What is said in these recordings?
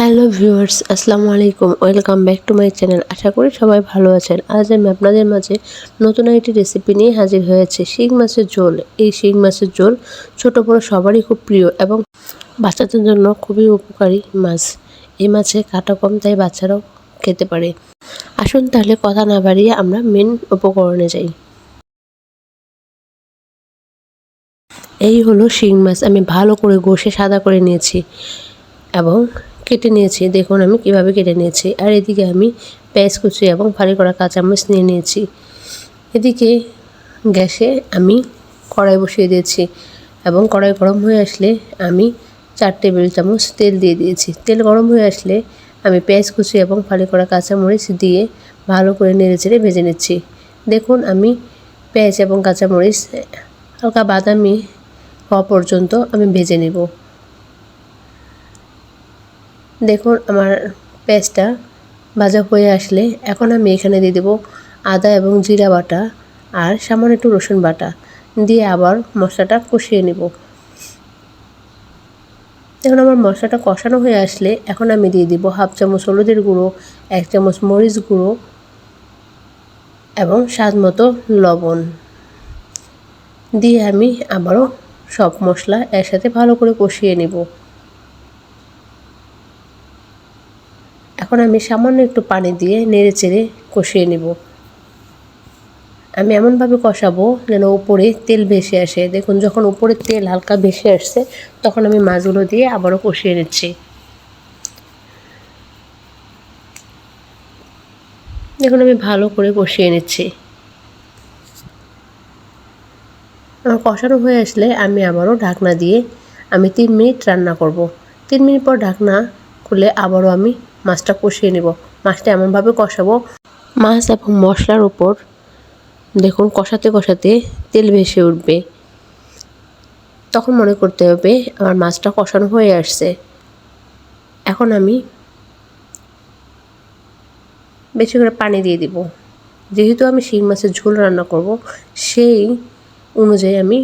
Hello viewers, আসসালামু আলাইকুম। Welcome back to my channel. আশা করি সবাই ভালো আছেন। আজ আমি আপনাদের মাঝে নতুন একটি রেসিপি নিয়ে হাজির হয়েছে। শিং মাছের ঝোল। এই শিং মাছের ঝোল ছোট বড় সবারই খুব প্রিয় এবং বাচ্চাদের জন্য খুবই উপকারী মাছ। এই মাছে কাটা কম, তাই বাচ্চারাও খেতে পারে। আসুন তাহলে কথা না বাড়িয়ে আমরা মেন উপকরণে যাই। এই হলো শিং মাছ। আমি ভালো করে ঘষে সাদা করে নিয়েছি এবং কেটে নিয়েছি। দেখুন আমি কীভাবে কেটে নিয়েছি। আর এদিকে আমি পেঁয়াজ কুচি এবং ফালি করা কাঁচামরিচ নিয়ে নিয়েছি। এদিকে গ্যাসে আমি কড়াই বসিয়ে দিয়েছি এবং কড়াই গরম হয়ে আসলে আমি চার টেবিল চামচ তেল দিয়ে দিয়েছি। তেল গরম হয়ে আসলে আমি পেঁয়াজ কুচি এবং ফালি করা কাঁচামরিচ দিয়ে ভালো করে নেড়ে চেড়ে ভেজে নিচ্ছি। দেখুন আমি পেঁয়াজ এবং কাঁচামরিচ, হালকা বাদামি হওয়া পর্যন্ত আমি ভেজে নেব। দেখুন, আমার পেঁয়াজটা ভাজা হয়ে আসলে এখন আমি এখানে দিয়ে দেবো আদা এবং জিরা বাটা আর সামান্য একটু রসুন বাটা। দিয়ে আবার মশলাটা কষিয়ে নেব। এখন আমার মশলাটা কষানো হয়ে আসলে এখন আমি দিয়ে দিব হাফ চামচ হলুদের গুঁড়ো, এক চামচ মরিচ গুঁড়ো এবং স্বাদ মতো লবণ। দিয়ে আমি আবারও সব মশলা একসাথে ভালো করে কষিয়ে নেব। এখন আমি সামান্য একটু পানি দিয়ে নেড়ে চেড়ে কষিয়ে নেব। আমি এমনভাবে কষাবো যেন উপরে তেল ভেসে আসে। দেখুন, যখন উপরে তেল হালকা ভেসে আসছে, তখন আমি মাছগুলো দিয়ে আবারও কষিয়ে নিচ্ছি। দেখুন, আমি ভালো করে কষিয়ে নিচ্ছি। আমার কষানো হয়ে আসলে আমি আবারও ঢাকনা দিয়ে আমি তিন মিনিট রান্না করব। তিন মিনিট পর ঢাকনা খুলে আবারও আমি মাছটা কষিয়ে নেব। মাছটা এমনভাবে কষাবো। মাছ এবং মশলার উপর দেখুন, কষাতে কষাতে তেল ভেসে উঠবে। তখন মনে করতে হবে, আমার মাছটা কষানো হয়ে আসছে। এখন আমি বেশি করে পানি দিয়ে দিব। যেহেতু আমি শিং মাছের ঝোল রান্না করব, সেই অনুযায়ী আমি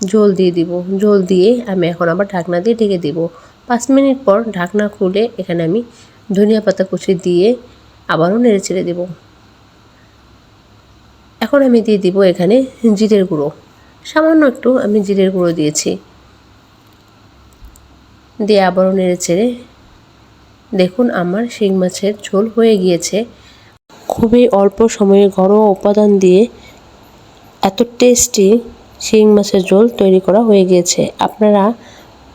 জল দিয়ে দিব। জল দিয়ে আমি এখন আবার ঢাকনা দিয়ে ঢেকে দিব। পাঁচ মিনিট পর ঢাকনা খুলে এখানে আমি ধনিয়া পাতা কুচি দিয়ে আবারও নেড়ে ছেড়ে দেব। এখন আমি দিয়ে দিব এখানে জিরের গুঁড়ো। সামান্য একটু আমি জিরের গুঁড়ো দিয়েছি। দিয়ে আবারও নেড়ে ছেড়ে দেখুন আমার শিং মাছের ঝোল হয়ে গিয়েছে। খুবই অল্প সময়ে ঘরোয়া উপাদান দিয়ে এত টেস্টি শিং মাছের ঝোল তৈরি করা হয়ে গিয়েছে। আপনারা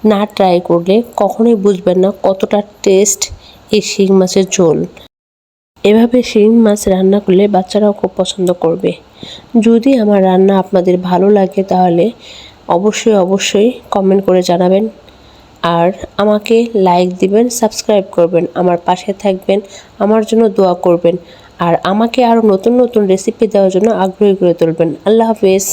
না ট্রাই করলে কখনোই বুঝবেন না কতটা টেস্ট এই শিং মাছের ঝোল। এভাবে শিং মাছ রান্না করলে বাচ্চারাও খুব পছন্দ করবে। যদি আমার রান্না আপনাদের ভালো লাগে তাহলে অবশ্যই অবশ্যই কমেন্ট করে জানাবেন। আর আমাকে লাইক দিবেন সাবস্ক্রাইব করবেন, আমার পাশে থাকবেন, আমার জন্য দোয়া করবেন। আর আমাকে আরও নতুন নতুন রেসিপি দেওয়ার জন্য আগ্রহী করে তুলবেন। আল্লাহ হাফেজ।